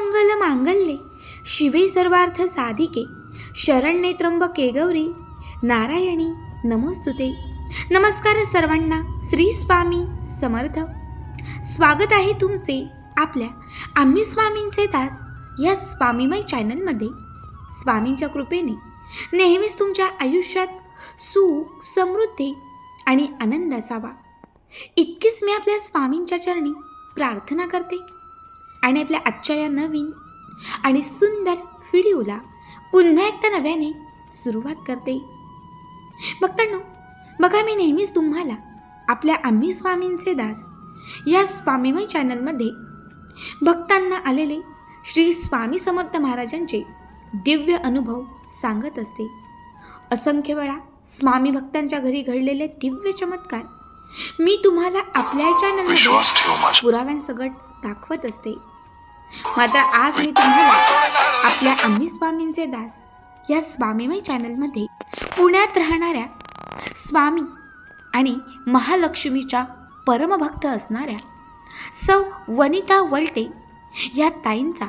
मंगल मांगल्ये. शिवे सर्वार्थ साधिके. शरण्ये त्र्यंबके गौरी नारायणी नमोस्तुते. नमस्कार सर्वांना. श्री स्वामी समर्थ. स्वागत आहे तुमचे आपल्या आम्ही स्वामींचे दास या स्वामीमय चॅनलमध्ये. स्वामींच्या कृपेने नेहमीच तुमच्या आयुष्यात सुख समृद्धी आणि आनंद असावा. इतकीच मी आपल्या स्वामींच्या चरणी प्रार्थना करते. आणि आपल्या आजच्या या नवीन आणि सुंदर व्हिडिओला पुन्हा एकदा नव्याने सुरुवात करते. भक्तांनो बघा मी नेहमीच तुम्हाला आपल्या आम्ही स्वामींचे दास या स्वामीमय चॅनलमध्ये भक्तांना आलेले श्री स्वामी समर्थ महाराजांचे दिव्य अनुभव सांगत असते. असंख्य वेळा स्वामी भक्तांच्या घरी घडलेले दिव्य चमत्कार मी तुम्हाला आपल्या चॅनलमध्ये पुराव्यांसकट दाखवत असते. मात्र आज मी तुम्हाला आपल्या आम्ही स्वामींचे दास या स्वामीमय चॅनलमध्ये पुण्यात राहणाऱ्या स्वामी आणि महालक्ष्मीच्या परमभक्त असणाऱ्या सौ वनिता वलटे या ताईंचा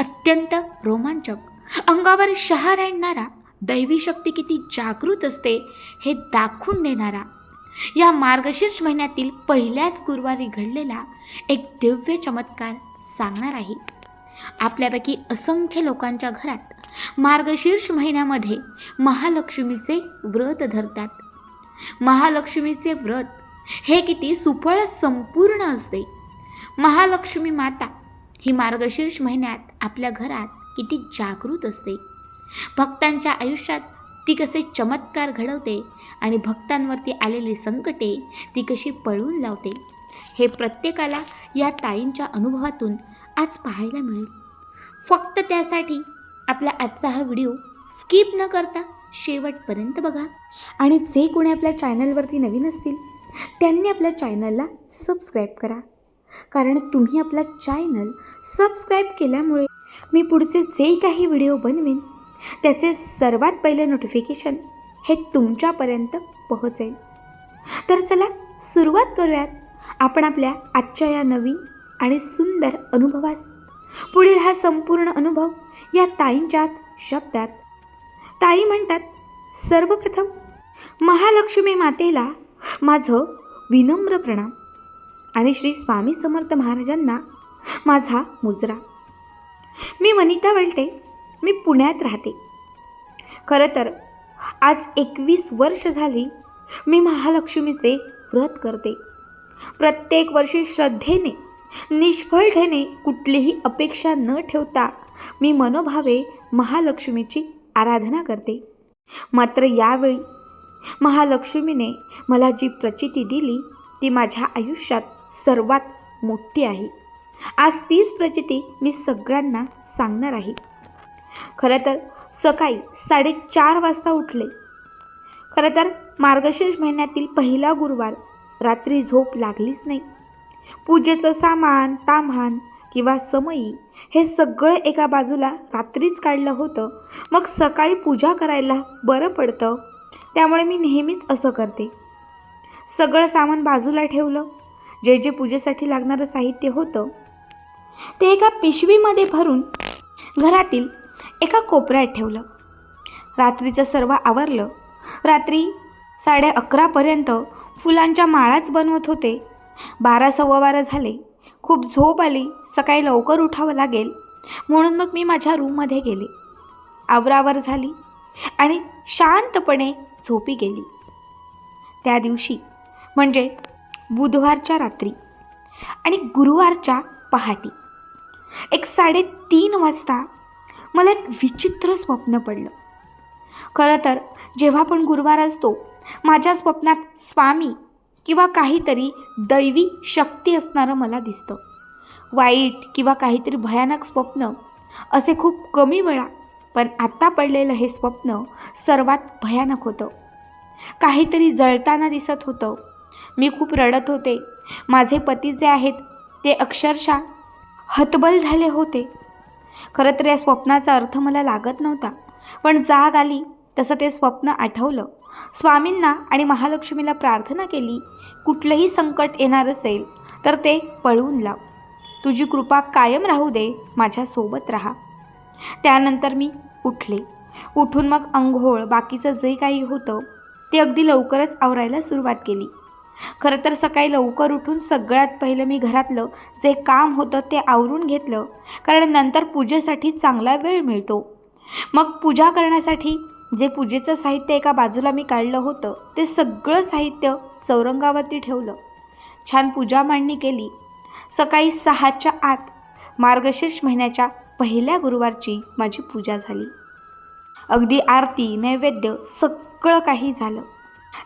अत्यंत रोमांचक अंगावर शहार आणणारा दैवी शक्ती किती जागृत असते हे दाखवून देणारा या मार्गशीर्ष महिन्यातील पहिल्याच गुरुवारी घडलेला एक दिव्य चमत्कार सांगणार आहे. आपल्यापैकी असंख्य लोकांच्या घरात मार्गशीर्ष महिन्यामध्ये महालक्ष्मीचे व्रत धरतात. महालक्ष्मीचे व्रत हे किती सुफळ संपूर्ण असते. महालक्ष्मी माता ही मार्गशीर्ष महिन्यात आपल्या घरात किती जागृत असते. भक्तांच्या आयुष्यात ती कसे चमत्कार घडवते आणि भक्तांवरती आलेली संकटे ती कशी पळवून लावते. हे प्रत्येकाला या ताईंच्या अनुभवातून आज पाहायला मिळेल. फक्त त्यासाठी आपला आजचा हा व्हिडिओ स्किप न करता शेवटपर्यंत बघा. आणि जे कोणी आपल्या चॅनलवरती नवीन असतील त्यांनी आपल्या चॅनलला सबस्क्राईब करा. कारण तुम्ही आपला चॅनल सबस्क्राईब केल्यामुळे मी पुढचे जे काही व्हिडिओ बनवेन त्याचे सर्वात पहिले नोटिफिकेशन हे तुमच्यापर्यंत पोहोचेल. तर चला सुरुवात करूयात. आपण आपल्या आजच्या या नवीन आणि सुंदर अनुभवास पुढील हा संपूर्ण अनुभव या ताईंच्याच शब्दात. ताई म्हणतात सर्वप्रथम महालक्ष्मी मातेला माझं विनम्र प्रणाम आणि श्री स्वामी समर्थ महाराजांना माझा मुजरा. मी वनिता वलटे मी पुण्यात राहते. खरं तर आज एकवीस वर्ष झाली मी महालक्ष्मीचे व्रत करते. प्रत्येक वर्षी श्रद्धेने निष्फळतेने कुठलीही अपेक्षा न ठेवता मी मनोभावे महालक्ष्मीची आराधना करते. मात्र यावेळी महालक्ष्मीने मला जी प्रचिती दिली ती माझ्या आयुष्यात सर्वात मोठी आहे. आज तीच प्रचिती मी सगळ्यांना सांगणार आहे. खरं तर सकाळी साडेचार वाजता उठले. खरं तर मार्गशीर्ष महिन्यातील पहिला गुरुवार रात्री झोप लागलीच नाही. पूजेचं सामान तामान किंवा समयी हे सगळं एका बाजूला रात्रीच काढलं होतं. मग सकाळी पूजा करायला बरं पडतं. त्यामुळे मी नेहमीच असं करते. सगळं सामान बाजूला ठेवलं. जे जे पूजेसाठी लागणारं साहित्य होतं. ते एका पिशवीमध्ये भरून घरातील एका कोपऱ्यात ठेवलं. रात्रीचं सर्व आवरलं. रात्री साडे अकरापर्यंत फुलांच्या माळाच बनवत होते. बारा सव्वा बारा झाले. खूप झोप आली. सकाळी लवकर उठावं लागेल. म्हणून मग मी माझ्या रूममध्ये गेले. आवरावर झाली आणि शांतपणे झोपी गेली. त्या दिवशी म्हणजे बुधवारच्या रात्री आणि गुरुवारच्या पहाटी एक साडेतीन वाजता मला एक विचित्र स्वप्न पडलं. खरं तर जेव्हा पण गुरुवार असतो माझ्या स्वप्नात स्वामी किंवा काहीतरी दैवी शक्ती असणारं मला दिसतं. वाईट किंवा काहीतरी भयानक स्वप्न असे खूप कमी वेळा पण आत्ता पडलेलं हे स्वप्न सर्वात भयानक होतं. काहीतरी जळताना दिसत होतं. मी खूप रडत होते. माझे पती जे आहेत ते अक्षरशः हतबल झाले होते. खरं तर या स्वप्नाचा अर्थ मला लागत नव्हता पण जाग आली तसं ते स्वप्न आठवलं. स्वामींना आणि महालक्ष्मीला प्रार्थना केली कुठलंही संकट येणार असेल तर ते पळवून लाव. तुझी कृपा कायम राहू दे माझ्यासोबत राहा. त्यानंतर मी उठले. उठून मग अंघोळ बाकीचं जे काही होतं ते अगदी लवकरच आवरायला सुरुवात केली. खरं तर सकाळी लवकर उठून सगळ्यात पहिलं मी घरातलं जे काम होतं ते आवरून घेतलं कारण नंतर पूजेसाठी चांगला वेळ मिळतो. मग पूजा करण्यासाठी जे पूजेचं साहित्य एका बाजूला मी काढलं होतं ते सगळं साहित्य चौरंगावरती ठेवलं. छान पूजा मांडणी केली. सकाळी सहाच्या आत मार्गशीर्ष महिन्याच्या पहिल्या गुरुवारची माझी पूजा झाली. अगदी आरती नैवेद्य सगळं काही झालं.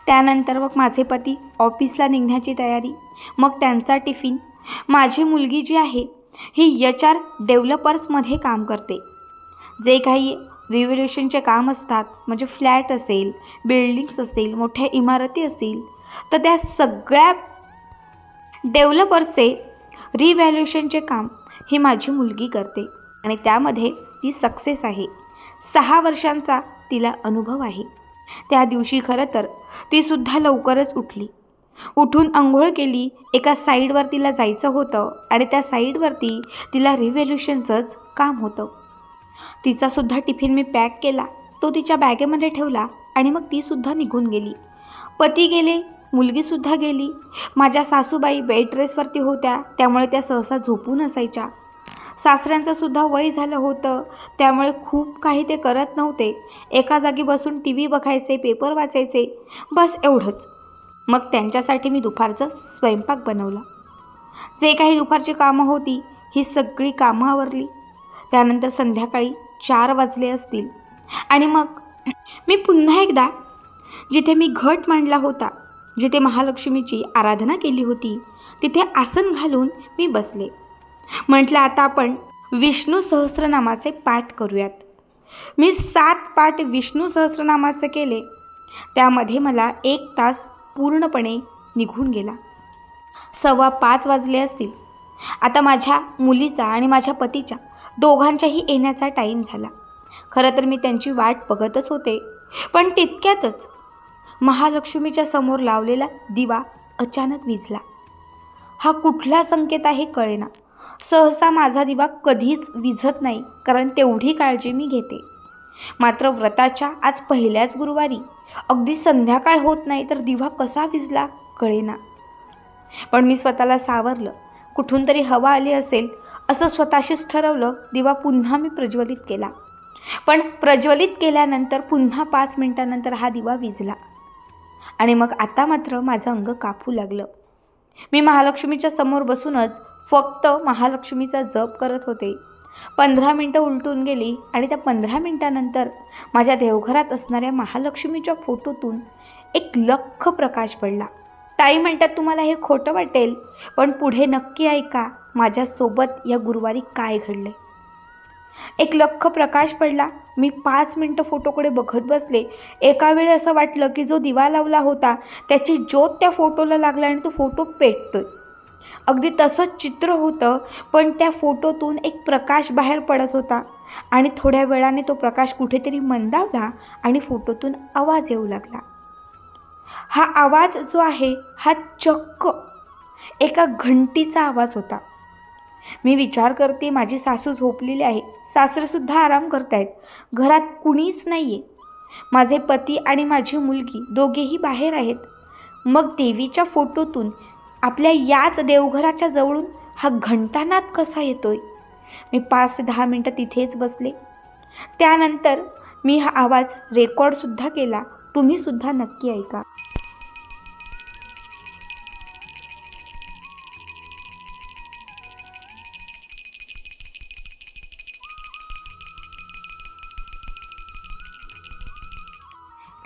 त्यानंतर मग माझे पती ऑफिसला निघण्याची तयारी. मग त्यांचा टिफिन. माझी मुलगी जी आहे ही एच आर डेव्हलपर्समध्ये काम करते. जे काही रिव्होल्युशनचे काम असतात म्हणजे फ्लॅट असेल बिल्डिंग्स असेल मोठ्या इमारती असतील तर त्या सगळ्या डेव्हलपर्सचे रिव्हॅल्युएशनचे काम ही माझी मुलगी करते. आणि त्यामध्ये ती सक्सेस आहे. सहा वर्षांचा तिला अनुभव आहे. त्या दिवशी खरं तर तीसुद्धा लवकरच उठली. उठून आंघोळ केली एका साईडवर तिला जायचं होतं आणि त्या साईडवरती तिला रिव्हॅल्युशनचंच काम होतं. तिचासुद्धा टिफिन मी पॅक केला. तो तिच्या बॅगेमध्ये ठेवला आणि मग तीसुद्धा निघून गेली. पती गेले मुलगीसुद्धा गेली. माझ्या सासूबाई बेड रेसवरती होत्या त्यामुळे त्या सहसा झोपून असायच्या. सासऱ्यांचं सुद्धा वय झालं होतं त्यामुळे खूप काही ते करत नव्हते. एका जागी बसून टी व्ही बघायचे पेपर वाचायचे बस एवढंच. मग त्यांच्यासाठी मी दुपारचं स्वयंपाक बनवला. जे काही दुपारची कामं होती ही सगळी कामं आवरली. त्यानंतर संध्याकाळी चार वाजले असतील. आणि मग मी पुन्हा एकदा जिथे मी घट मांडला होता जिथे महालक्ष्मीची आराधना केली होती तिथे आसन घालून मी बसले. म्हटलं आता आपण विष्णू सहस्रनामाचे पाठ करूयात. मी सात पाठ विष्णू सहस्रनामाचं केले. त्यामध्ये मला एक तास पूर्णपणे निघून गेला. सव्वा पाच वाजले असतील. आता माझ्या मुलीचा आणि माझ्या पतीच्या दोघांच्याही येण्याचा टाईम झाला. खरं तर मी त्यांची वाट बघतच होते. पण तितक्यातच महालक्ष्मीच्या समोर लावलेला दिवा अचानक विजला हा कुठला संकेत आहे कळेना. सहसा माझा दिवा कधीच विझत नाही कारण तेवढी काळजी मी घेते. मात्र व्रताच्या आज पहिल्याच गुरुवारी अगदी संध्याकाळ होत नाही तर दिवा कसा विजला कळेना. पण मी स्वतःला सावरलं. कुठून तरी हवा आली असेल असं स्वतःशीच ठरवलं दिवा पुन्हा मी प्रज्वलित केला. पण प्रज्वलित केल्यानंतर पुन्हा पाच मिनिटानंतर हा दिवा विजला. आणि मग आता मात्र माझं अंग कापू लागलं. मी महालक्ष्मीच्या समोर बसूनच फक्त महालक्ष्मीचा जप करत होते. पंधरा मिनटं उलटून गेली आणि त्या पंधरा मिनटानंतर माझ्या देवघरात असणाऱ्या महालक्ष्मीच्या फोटोतून एक लख प्रकाश पडला. काही मिनटात तुम्हाला हे खोटं वाटेल पण पुढे नक्की ऐका. माझ्यासोबत या गुरुवारी काय घडले एक लख प्रकाश पडला. मी पाच मिनटं फोटोकडे बघत बसले. एका वेळी असं वाटलं की जो दिवा लावला होता त्याची ज्योत त्या फोटोला लागला आणि तो फोटो पेटतोय. अगदी तसंच चित्र होतं पण त्या फोटोतून एक प्रकाश बाहेर पडत होता आणि थोड्या वेळाने तो प्रकाश कुठेतरी मंदावला आणि फोटोतून आवाज येऊ लागला. हा आवाज जो आहे हा चक्क. एका घंटीचा आवाज होता. मी विचार करते माझी सासू झोपलेली आहे. सासरेसुद्धा आराम करतायत. घरात कुणीच नाही आहे माझे पती आणि माझी मुलगी दोघेही बाहेर आहेत. मग देवीच्या फोटोतून आपल्या याच देवघराच्या जवळून हा घंटानाद कसा येतोय? मी पाच ते दहा मिनटं तिथेच बसले. त्यानंतर मी हा आवाज रेकॉर्डसुद्धा केला. तुम्हीसुद्धा नक्की ऐका.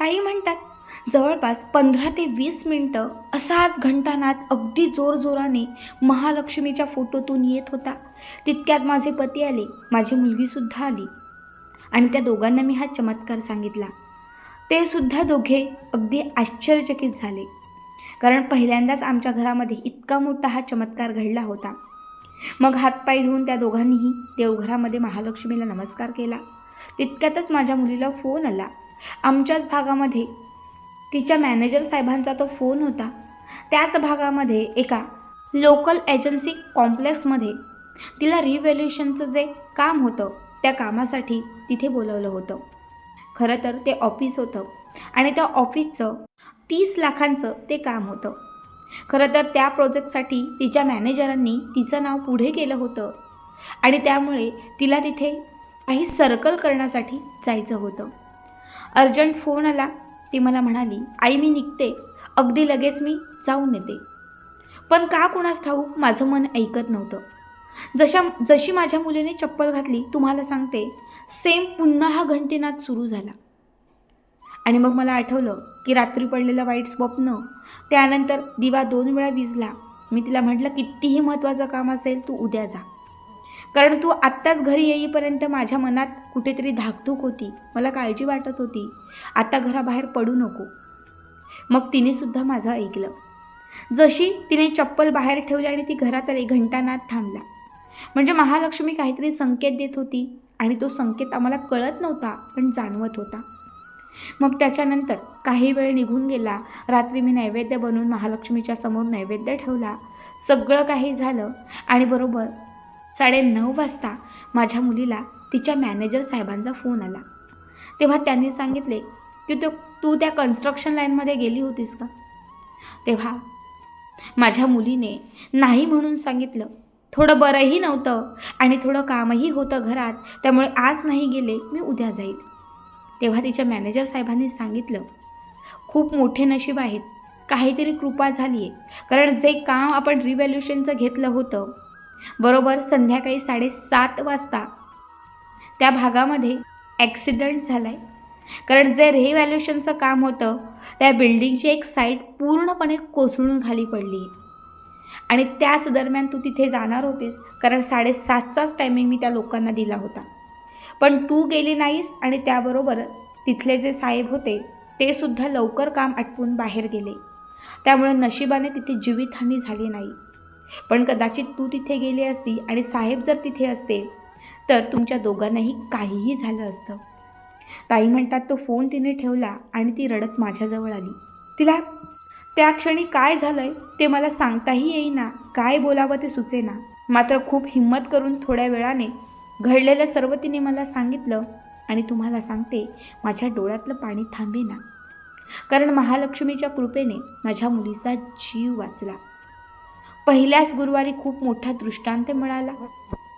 काही म्हणतात जवळपास पंधरा ते वीस मिनटं असाच घंटानाद अगदी जोरजोराने महालक्ष्मीच्या फोटोतून येत होता. तितक्यात माझे पती आले माझी मुलगीसुद्धा आली आणि त्या दोघांना मी हा चमत्कार सांगितला. ते सुद्धा दोघे अगदी आश्चर्यचकित झाले कारण पहिल्यांदाच आमच्या घरामध्ये इतका मोठा हा चमत्कार घडला होता. मग हातपाय धुवून त्या दोघांनीही देवघरामध्ये महालक्ष्मीला नमस्कार केला. तितक्यातच माझ्या मुलीला फोन आला. आमच्याच भागामध्ये तिच्या मॅनेजर साहेबांचा तो फोन होता. त्याच भागामध्ये एका लोकल एजन्सी कॉम्प्लेक्समध्ये तिला रिव्हॅल्युएशनचं जे काम होतं त्या कामासाठी तिथे बोलवलं होतं. खरं तर ते ऑफिस होतं आणि त्या ऑफिसचं तीस लाखांचं ते काम होतं. खरं तर त्या प्रोजेक्टसाठी तिच्या मॅनेजरांनी तिचं नाव पुढे केलं होतं आणि त्यामुळे तिला तिथे काही सर्कल करण्यासाठी जायचं होतं. अर्जंट फोन आला. ती मला म्हणाली आई मी निघते. अगदी लगेच मी जाऊन येते. पण का कुणास ठाऊक? माझं मन ऐकत नव्हतं. जशा जशी माझ्या मुलीने चप्पल घातली तुम्हाला सांगते सेम पुन्हा हा घंटेनाद सुरू झाला. आणि मग मला आठवलं की रात्री पडलेलं वाईट स्वप्न त्यानंतर दिवा दोन वेळा विजला. मी तिला म्हटलं कितीही महत्त्वाचं काम असेल तू उद्या जा. कारण तू आत्ताच घरी येईपर्यंत माझ्या मनात कुठेतरी धाकधूक होती. मला काळजी वाटत होती. आता घराबाहेर पडू नको. मग तिने सुद्धा माझं ऐकलं. जशी तिने चप्पल बाहेर ठेवली आणि ती घरात आली घंटानाद थांबला. म्हणजे महालक्ष्मी काहीतरी संकेत देत होती आणि तो संकेत आम्हाला कळत नव्हता पण जाणवत होता. मग त्याच्यानंतर काही वेळ निघून गेला. रात्री मी नैवेद्य बनवून महालक्ष्मीच्या समोर नैवेद्य ठेवला. सगळं काही झालं आणि बरोबर साडे नऊ वाजता माझ्या मुलीला तिच्या मॅनेजर साहेबांचा फोन आला. तेव्हा त्यांनी सांगितले की तो तू त्या कन्स्ट्रक्शन लाईनमध्ये गेली होतीस का? तेव्हा माझ्या मुलीने नाही म्हणून सांगितलं. थोडं बरंही नव्हतं आणि थोडं कामही होतं घरात त्यामुळे आज नाही गेले मी उद्या जाईल. तेव्हा तिच्या मॅनेजर साहेबांनी सांगितलं खूप मोठे नशीब आहेत. काहीतरी कृपा झाली आहे कारण जे काम आपण रिव्हॅल्युशनचं घेतलं होतं बरोबर संध्याकाळी साडेसात वाजता. त्या भागामध्ये ॲक्सिडंट झाला आहे कारण जे रिव्हॅल्युशनचं काम होतं त्या बिल्डिंगची एक साईट पूर्णपणे कोसळून खाली पडली. आहे आणि त्याच दरम्यान तू तिथे जाणार होतीस कारण साडेसातचाच टायमिंग मी त्या लोकांना दिला होता. पण तू गेली नाहीस आणि त्याबरोबर तिथले जे साहेब होते ते सुद्धा लवकर काम आटपून बाहेर गेले. त्यामुळे नशिबाने तिथे जीवितहानी झाली नाही. पण कदाचित तू तिथे गेली असती आणि साहेब जर तिथे असते तर तुमच्या दोघांनाही काहीही झालं असतं. ताई म्हणतात तो फोन तिने ठेवला आणि ती रडत माझ्याजवळ आली. तिला त्या क्षणी काय झालंय? ते मला सांगताही येईना. काय बोलावं ते सुचेना. मात्र खूप हिंमत करून थोड्या वेळाने घडलेलं सर्व तिने मला सांगितलं आणि तुम्हाला सांगते माझ्या डोळ्यातलं पाणी थांबेना. कारण महालक्ष्मीच्या कृपेने माझ्या मुलीचा जीव वाचला. पहिल्याच गुरुवारी खूप मोठा दृष्टांत मिळाला.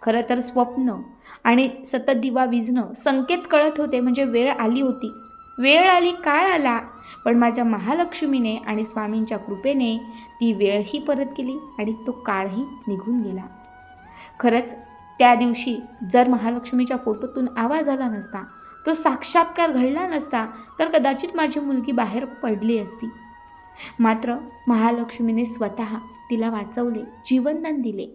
खरं तर स्वप्न आणि सतत दिवा विझणं संकेत कळत होते म्हणजे वेळ आली होती. वेळ आली काळ आला पण माझ्या महालक्ष्मीने आणि स्वामींच्या कृपेने ती वेळही परत केली आणि तो काळही निघून गेला. खरंच त्या दिवशी जर महालक्ष्मीच्या फोटोतून आवाज आला नसता तो साक्षात्कार घडला नसता तर कदाचित माझी मुलगी बाहेर पडली असती. मात्र महालक्ष्मीने स्वतः तिला वाचवले जीवनदान दिले.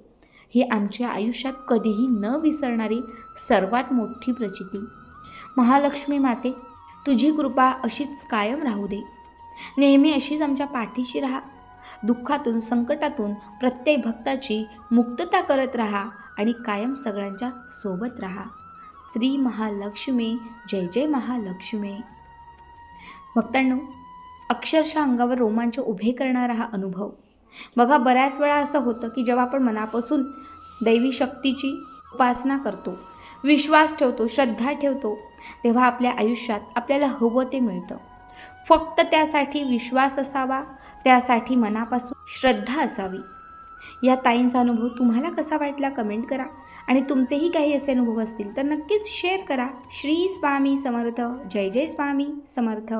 ही आमच्या आयुष्यात कधीही न विसरणारी सर्वात मोठी प्रचिती. महालक्ष्मी माते तुझी कृपा अशीच कायम राहू दे. नेहमी अशीच आमच्या पाठीशी राहा. दुःखातून संकटातून प्रत्येक भक्ताची मुक्तता करत राहा आणि कायम सगळ्यांच्या सोबत राहा. श्री महालक्ष्मी जय जय महालक्ष्मी. भक्तांनो अक्षरशः अंगावर रोमांच उभे करणारा हा अनुभव बघा बऱ्याच वेळा असं होतं की जेव्हा आपण मनापासून दैवी शक्तीची उपासना करतो विश्वास ठेवतो श्रद्धा ठेवतो तेव्हा आपल्या आयुष्यात आपल्याला हवं ते मिळतं. फक्त त्यासाठी विश्वास असावा त्यासाठी मनापासून श्रद्धा असावी. या ताईंचा अनुभव तुम्हाला कसा वाटला कमेंट करा आणि तुमचेही काही असे अनुभव असतील तर नक्कीच शेअर करा. श्री स्वामी समर्थ. जय जय स्वामी समर्थ.